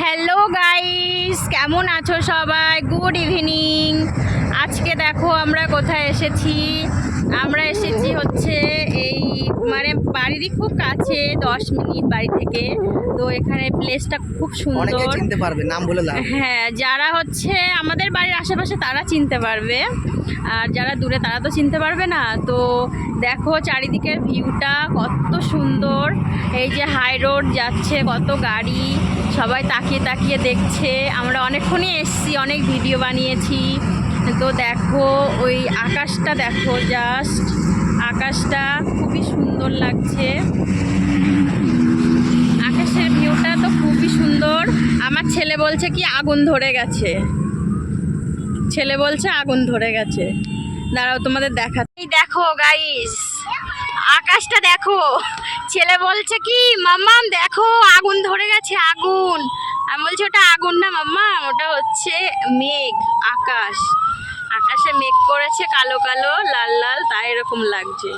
Hello guys কেমন আছো সবাই? গুড ইভিনিং আজকে দেখো আমরা কোথায় এসেছি। আমরা এসেছি হচ্ছে এই মানে বাড়িরই খুব কাছে দশ মিনিট বাড়ি থেকে। তো এখানে প্লেসটা খুব সুন্দর। চিনতে পারবে নাম বলে হ্যাঁ যারা হচ্ছে আমাদের বাড়ির আশেপাশে তারা চিনতে পারবে। আর যারা দূরে তারা তো চিনতে পারবে না। তো দেখো চারিদিকের ভিউটা কত সুন্দর। এই যে হাই রোড যাচ্ছে কত গাড়ি। সবাই তাকিয়ে তাকিয়ে দেখছে। আমরা অনেকক্ষণই এসছি, অনেক ভিডিও বানিয়েছি। তো দেখো, ওই আকাশটা দেখো জাস্ট আকাশটা খুবই সুন্দর লাগছে। আকাশের ভিউটা তো খুবই সুন্দর। আমার ছেলে বলছে কি, আগুন ধরে গেছে। ছেলে বলছে আগুন ধরে গেছে। দাঁড়াও, তোমাদের দেখা দেখো গাইস আকাশটা দেখো। ছেলে বলছে কি, মাম্মাম, দেখো, আগুন ধরে গেছে, আগুন বলছি ওটা আগুন না মাম্মা? ওটা হচ্ছে মেঘ, আকাশ। আকাশে মেঘ করেছে, কালো কালো, লাল লাল, তাই এরকম লাগছে।